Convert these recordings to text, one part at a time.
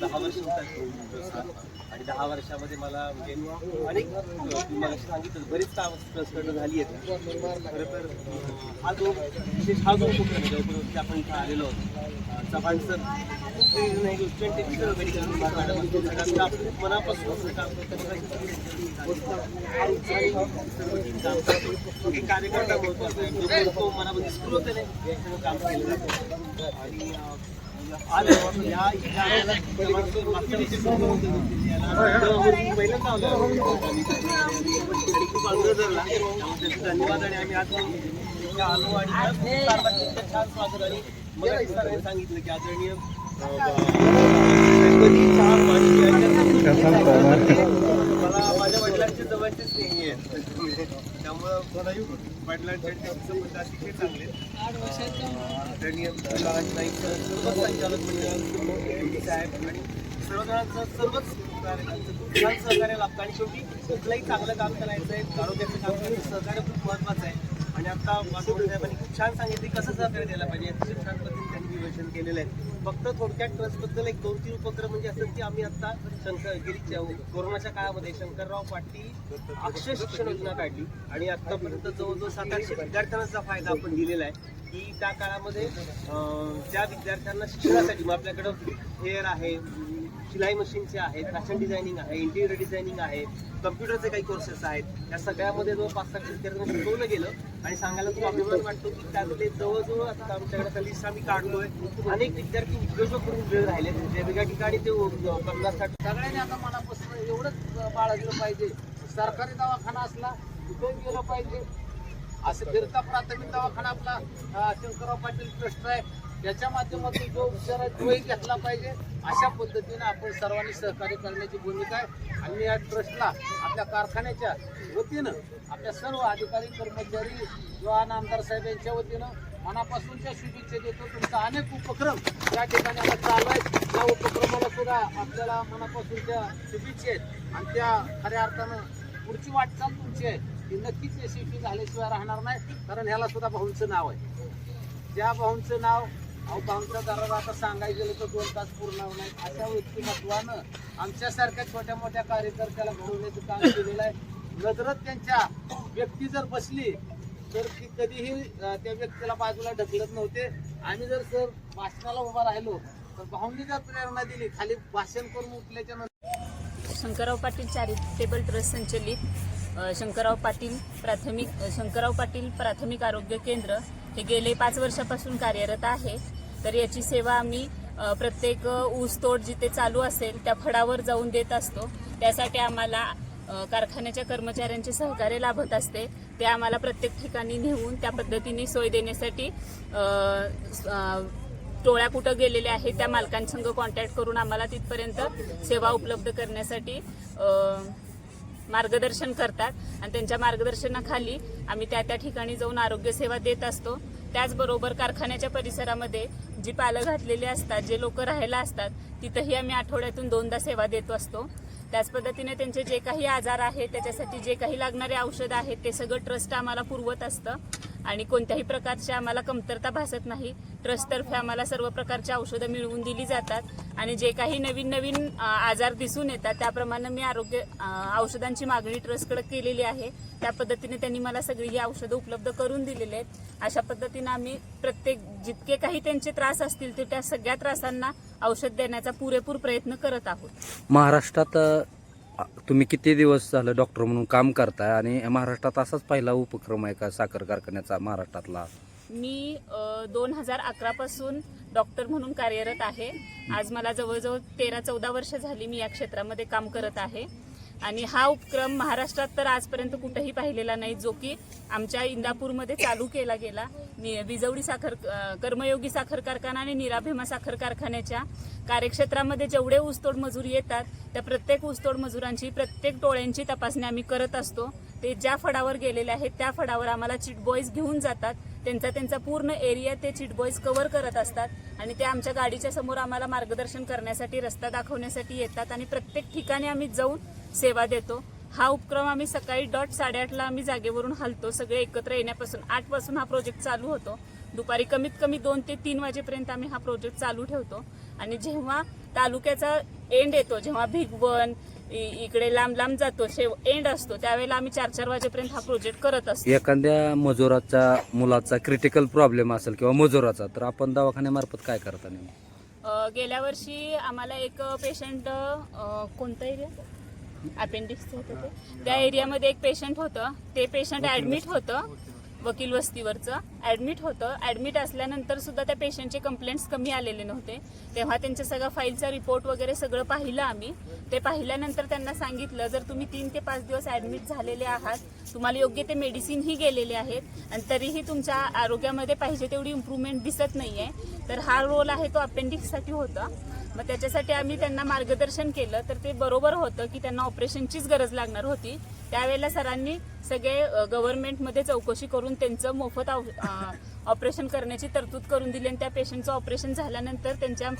दहा वर्ष होतात आणि दहा वर्षामध्ये मला म्हणजे अनेक मला सांगितलं बरीच काम ट्रस्टकडनं झाली आहेत. खरं तर हा जो विशेष हा जो उपक्रम आहे आपण इथं आलेलो आहोत चव्हाण सर खूप मेडिकल मनापासून काम करतात एक कार्यकर्ता महत्त्वाचा आहे तो मनामध्ये स्फूर्तीने हे काम केलं जातं. आणि आलो धन्यवाद आणि आम्ही आज आलो आणि खूप छान स्वागत आणि मला सांगितलं की आदरणीय मला माझ्या वडिलांचे जवळचे स्नेही आहेत त्यामुळं वडिलांचे संबंध अतिशय चांगले आदरणीय सर्वच संचालक मंडळ साहेब आणि सर्वजणांचं सर्वच खूप छान सहकार्य लाभतं आणि शेवटी कुठलंही चांगलं काम करायचं आहे आरोग्याचं काम करायचं सहकार्य खूप महत्त्वाचं आहे आणि आता वासवड साहेबांनी खूप छान सांगितले कसं सहकार्य द्यायला पाहिजे अतिशय छान पद्धतीने त्यांनी केलेलं आहे. फक्त थोडक्यात ट्रस्टबद्दल एक दोन तीन उपक्रम म्हणजे असं की आम्ही आता शंकर गेली कोरोनाच्या काळामध्ये शंकरराव पाटील अक्षय शिक्षण योजना काढली आणि आतापर्यंत जवळजवळ सात आठशे विद्यार्थ्यांचा फायदा आपण दिलेला आहे की त्या काळामध्ये त्या ज्या विद्यार्थ्यांना शिक्षणासाठी मग आपल्याकडं हेअर आहे शिलाई मशीनचे आहेत फॅशन डिझायनिंग आहे इंटिरियर डिझायनिंग आहे कम्प्युटरचे काही कोर्सेस आहेत. या सगळ्यामध्ये जवळ पाच सात विद्यार्थ्यांना शिकवलं गेलं आणि सांगायला खूप अभिमान वाटतो की त्यातले जवळजवळ आता आमच्याकडे लिस्ट आम्ही काढलोय अनेक विद्यार्थी उद्योजक म्हणून वेळ राहिले वेगवेगळ्या ठिकाणी ते अं, सगळ्यांनी आता मनापासून एवढंच बाळगलं पाहिजे. सरकारी दवाखाना असला तिथे गेलं पाहिजे. असं फिरता प्राथमिक दवाखाना आपला शंकरराव पाटील ट्रस्ट आहे. त्याच्या माध्यमातून जो उपचार आहे तोही घेतला पाहिजे अशा पद्धतीने आपण सर्वांनी सहकार्य करण्याची भूमिका आहे. आणि या ट्रस्टला आपल्या कारखान्याच्या वतीनं आपल्या सर्व अधिकारी कर्मचारी जवान आमदार साहेब यांच्या वतीनं मनापासूनच्या शुभेच्छा देतो. तुमचा अनेक उपक्रम या ठिकाणी आता चालू आहेत. या उपक्रमाला सुद्धा आपल्याला मनापासूनच्या शुभेच्छा आहेत. आणि त्या खऱ्या अर्थानं पुढची वाटचाल तुमची आहे. ती नक्कीच यशस्वी झाल्याशिवाय राहणार नाही कारण ह्याला सुद्धा भाऊंचं नाव आहे. त्या भाऊंचं नाव अहो भाऊंचा आता सांगायला गेलं तर दोन तास पूर्ण नाही. अशा व्यक्तिमत्वानं आमच्यासारख्या छोट्या मोठ्या कार्यकर्त्याला घडवण्याचं काम केलेलं आहे. नजरत त्यांच्या व्यक्ती जर बसली तर ती कधीही त्या व्यक्तीला बाजूला ढकलत नव्हते. आम्ही जर सर भाषणाला उभा राहिलो तर भाऊंनी जर प्रेरणा दिली खाली भाषण करून उठल्याच्या नंतर शंकरराव पाटील चॅरिटेबल ट्रस्ट संचलित शंकरराव पाटील प्राथमिक शंकरराव पाटील प्राथमिक आरोग्य केंद्र हे गेले पाच वर्षापासून कार्यरत आहे. तर याची सेवा आम्ही प्रत्येक ऊसतोड जिथे चालू असेल त्या फडावर जाऊन देत असतो. त्यासाठी आम्हाला कारखान्याच्या कर्मचाऱ्यांचे सहकार्य लाभत असते. ते आम्हाला प्रत्येक ठिकाणी नेऊन त्या पद्धतीने सोय देण्यासाठी टोळ्या कुठं गेलेल्या आहेत त्या मालकांसंग कॉन्टॅक्ट करून आम्हाला तिथपर्यंत सेवा उपलब्ध करण्यासाठी मार्गदर्शन करतात आणि त्यांच्या मार्गदर्शनाखाली आम्ही त्या त्या ठिकाणी जाऊन आरोग्य सेवा देत असतो. त्याचबरोबर कारखान्याच्या परिसरामध्ये जी पालं घातलेली असतात जे लोक राहायला असतात तिथंही आम्ही आठवड्यातून दोनदा सेवा देत असतो. त्याच पद्धतीने त्यांचे जे काही आजार आहेत त्याच्यासाठी जे काही लागणारे औषधं आहेत ते सगळं ट्रस्ट आम्हाला पुरवत असतं. आणि कोणत्याही प्रकारची आम्हाला कमतरता भासत नाही. ट्रस्टतर्फे आम्हाला सर्व प्रकारची औषधं मिळवून दिली जातात. आणि जे काही नवीन नवीन आजार दिसून येतात त्याप्रमाणे मी आरोग्य औषधांची मागणी ट्रस्टकडे केलेली आहे. त्या पद्धतीने त्यांनी मला सगळी ही औषधं उपलब्ध करून दिलेली आहेत. अशा पद्धतीने आम्ही प्रत्येक जितके काही त्यांचे त्रास असतील ते त्या सगळ्या त्रासांना औषध देण्याचा पुरेपूर प्रयत्न करत आहोत. महाराष्ट्रात तुम्ही किती दिवस झालं डॉक्टर म्हणून काम करताय? आणि महाराष्ट्रात असाच पहिला उपक्रम आहे का साखर कारखान्याचा महाराष्ट्रातला? मी दोन हजार अकरापासून डॉक्टर म्हणून कार्यरत आहे. आज मला जवळजवळ तेरा चौदा वर्ष झाली मी या क्षेत्रामध्ये काम करत आहे. आणि हा उपक्रम महाराष्ट्रात तर आजपर्यंत कुठेही पाहिलेला नाही जो की आमच्या इंदापूरमध्ये चालू केला गेला. नि विजवडी साखर कर्मयोगी साखर कारखाना आणि निराभिमा साखर कारखान्याच्या कार्यक्षेत्रामध्ये जेवढे ऊसतोड मजूर येतात त्या प्रत्येक ऊसतोड मजुरांची प्रत्येक टोळ्यांची तपासणी आम्ही करत असतो. ते ज्या फडावर गेलेले आहेत त्या फडावर आम्हाला चिट बॉईज घेऊन जातात. त्यांचा त्यांचा पूर्ण एरिया ते चिटबॉईज कव्हर करत असतात आणि ते आमच्या गाडीच्या समोर आम्हाला मार्गदर्शन करण्यासाठी रस्ता दाखवण्यासाठी येतात आणि प्रत्येक ठिकाणी आम्ही जाऊन सेवा देतो. हा उपक्रम आम्ही सकाळी डॉट साडेआठला आम्ही जागेवरून हलतो. सगळे एकत्र येण्यापासून आठपासून हा प्रोजेक्ट चालू होतो. दुपारी कमीत कमी दोन ते तीन वाजेपर्यंत आम्ही हा प्रोजेक्ट चालू ठेवतो. आणि जेव्हा तालुक्याचा एंड येतो जेव्हा भिगवण इकडे लांब लांब जातो शेव एंड असतो. त्यावेळेला आम्ही चार चार वाजेपर्यंत हा प्रोजेक्ट करत असतो. एखाद्या मजुराचा मुलाचा क्रिटिकल प्रॉब्लेम असेल किंवा मजुराचा तर आपण दवाखान्यामार्फत काय करता नेमकं? अ, गेल्या वर्षी आम्हाला एक पेशंट कोणता एरिया अपेंडिक्स होतं ते. त्या एरियामध्ये एक पेशंट होतं. ते पेशंट ऍडमिट होतं. वकील वस्तीवरचं. ऍडमिट होतं. ऍडमिट असल्यानंतर सुद्धा त्या पेशंटचे कंप्लेंट्स कमी आलेले नव्हते. तेव्हा त्यांच्या सगळ्या फाईलचा रिपोर्ट वगैरे सगळं पाहिलं आम्ही. ते पाहिल्यानंतर त्यांना सांगितलं जर तुम्ही तीन ते पाच दिवस ऍडमिट झालेले आहात तुम्हाला योग्य ते मेडिसिनही गेलेले आहेत आणि तरीही तुमच्या आरोग्यामध्ये पाहिजे तेवढी इम्प्रूव्हमेंट दिसत नाही आहे तर हा रोल आहे तो अपेंडिक्ससाठी होता. मग त्याच्यासाठी आम्ही त्यांना मार्गदर्शन केलं. तर ते बरोबर होतं की त्यांना ऑपरेशनचीच गरज लागणार होती. त्यावेळेला सरांनी सगळे गव्हर्नमेंटमध्ये चौकशी करून त्यांचं मोफत आव- ऑपरेशन करण्याची तरतूद करून दिली आणि त्या पेशंटचं ऑपरेशन झाल्यानंतर त्यांच्या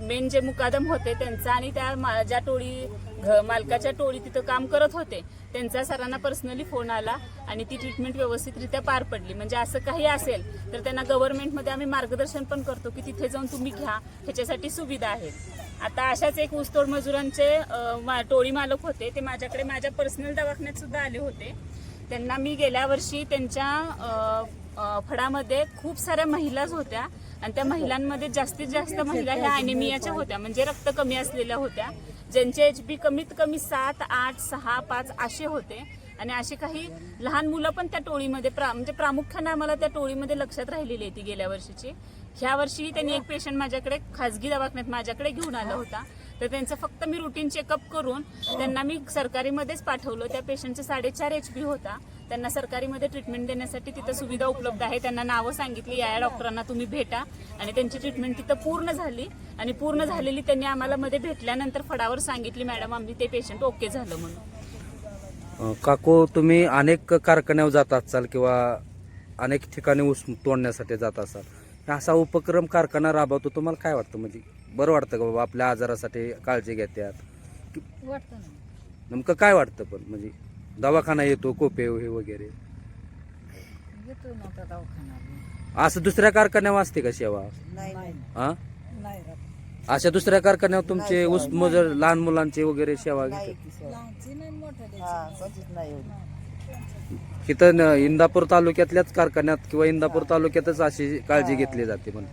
मेन जे मुकादम होते त्यांचा आणि त्या मा- ज्या टोळी घ- मालकाच्या टोळी तिथं काम करत होते त्यांचा सरांना पर्सनली फोन आला आणि ती ट्रीटमेंट व्यवस्थितरित्या पार पडली. म्हणजे असं काही असेल तर त्यांना गव्हर्नमेंटमध्ये आम्ही मार्गदर्शन पण करतो की तिथे जाऊन तुम्ही घ्या ह्याच्यासाठी सुविधा आहेत. आता अशाच एक ऊसतोड मजुरांचे टोळी मालक होते. ते माझ्याकडे माझ्या पर्सनल दवाखान्यात सुद्धा आले होते. त्यांना मी गेल्या वर्षी त्यांच्या फळामध्ये फडामध्ये खूप साऱ्या महिलाच होत्या. आणि त्या महिलांमध्ये जास्तीत जास्त महिला ह्या अॅनिमियाच्या होत्या. म्हणजे रक्त कमी असलेल्या होत्या. ज्यांचे एच बी कमीत कमी सात आठ सहा पाच असे होते. आणि असे काही लहान मुलं पण त्या टोळीमध्ये प्रा म्हणजे प्रामुख्याने आम्हाला त्या टोळीमध्ये लक्षात राहिलेली आहे ती गेल्या वर्षीची. ह्या वर्षीही त्यांनी एक पेशंट माझ्याकडे खाजगी दवाखान्यात माझ्याकडे घेऊन आला होता. तर त्यांचं फक्त मी रुटीन चेकअप करून त्यांना मी सरकारीमध्येच पाठवलं. त्या पेशंटचे साडेचार एच पी होता. त्यांना सरकारीमध्ये ट्रीटमेंट देण्यासाठी तिथं सुविधा उपलब्ध आहे. त्यांना नावं सांगितली या या डॉक्टरांना तुम्ही भेटा. आणि त्यांची ट्रीटमेंट तिथं पूर्ण झाली. आणि पूर्ण झालेली त्यांनी आम्हाला मध्ये भेटल्यानंतर फडावर सांगितली मॅडम आम्ही ते पेशंट ओके झालं म्हणून. काकू तुम्ही अनेक कारखान्यावर जात असाल किंवा अनेक ठिकाणी ऊस तोडण्यासाठी जात असाल. असा उपक्रम कारखाना राबवतो तुम्हाला काय वाटतं? म्हणजे बरं वाटतं का बाबा आपल्या आजारासाठी काळजी घेतात वाटतं ना. नेमकं काय वाटतं पण? म्हणजे दवाखाना येतो कोपे हे वगैरे. ना आता असं दुसऱ्या कारखान्यावर असते का सेवा? नाही नाही. हा? नाही राहत. अशा दुसऱ्या कारखान्यावर तुमचे ऊस मजूर लहान मुलांची वगैरे सेवा घेतात? लहानची नाही मोठ्या इथं न- इंदापूर तालुक्यातल्याच कारखान्यात किंवा इंदापूर तालुक्यातच अशी काळजी घेतली जाते म्हणून.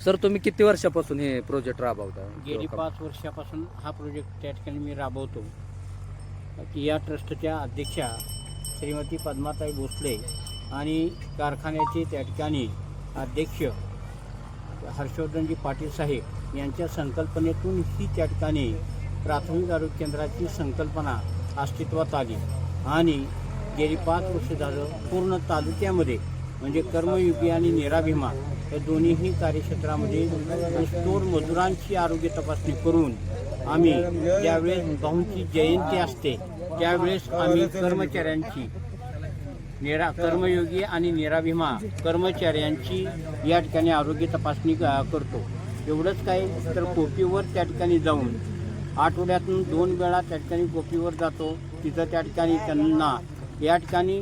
सर तुम्ही किती वर्षापासून हे प्रोजेक्ट राबवता? गेली पाच वर्षापासून हा प्रोजेक्ट त्या ठिकाणी मी राबवतो. या ट्रस्टच्या अध्यक्षा श्रीमती पद्माताई भोसले आणि कारखान्याचे त्या ठिकाणी अध्यक्ष हर्षवर्धनजी पाटील साहेब यांच्या संकल्पनेतून ही त्या ठिकाणी प्राथमिक आरोग्य केंद्राची संकल्पना अस्तित्वात आली. आणि गेली पाच वर्ष झालं पूर्ण तालुक्यामध्ये म्हणजे कर्मयुगी आणि निराभिमा या दोन्हीही कार्यक्षेत्रामध्ये स्टोर मजुरांची आरोग्य तपासणी करून आम्ही ज्यावेळेस भाऊंची जयंती असते त्यावेळेस आम्ही कर्मचाऱ्यांची निरा कर्मयोगी आणि निराभिमा कर्मचाऱ्यांची या ठिकाणी आरोग्य तपासणी करतो. एवढंच काय तर कोपीवर त्या ठिकाणी जाऊन आठवड्यातून दोन वेळा त्या ठिकाणी कोपीवर जातो. तिथं त्या ठिकाणी त्यांना या ठिकाणी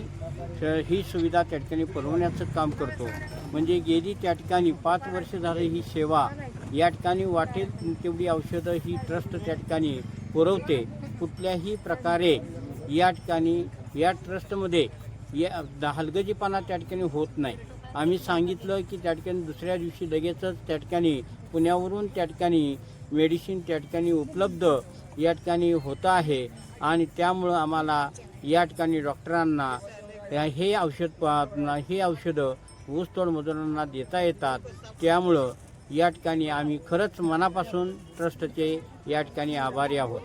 ही सुविधा त्या ठिकाणी पुरवण्याचं काम करतो. म्हणजे गेली त्या ठिकाणी पाच वर्ष झाली ही सेवा. या ठिकाणी वाटेल तेवढी औषधं ही ट्रस्ट त्या ठिकाणी पुरवते. कुठल्याही प्रकारे या ठिकाणी या ट्रस्टमध्ये या हलगजीपणा त्या ठिकाणी होत नाही. आम्ही सांगितलं की त्या ठिकाणी दुसऱ्या दिवशी लगेचच त्या ठिकाणी पुण्यावरून त्या ठिकाणी मेडिसिन त्या ठिकाणी उपलब्ध या ठिकाणी होतं आहे. आणि त्यामुळं आम्हाला या ठिकाणी डॉक्टरांना हे औषध हे औषधं ऊसतोड मजुरांना देता येतात. त्यामुळं या ठिकाणी आम्ही खरंच मनापासून ट्रस्टचे या ठिकाणी आभारी आहोत.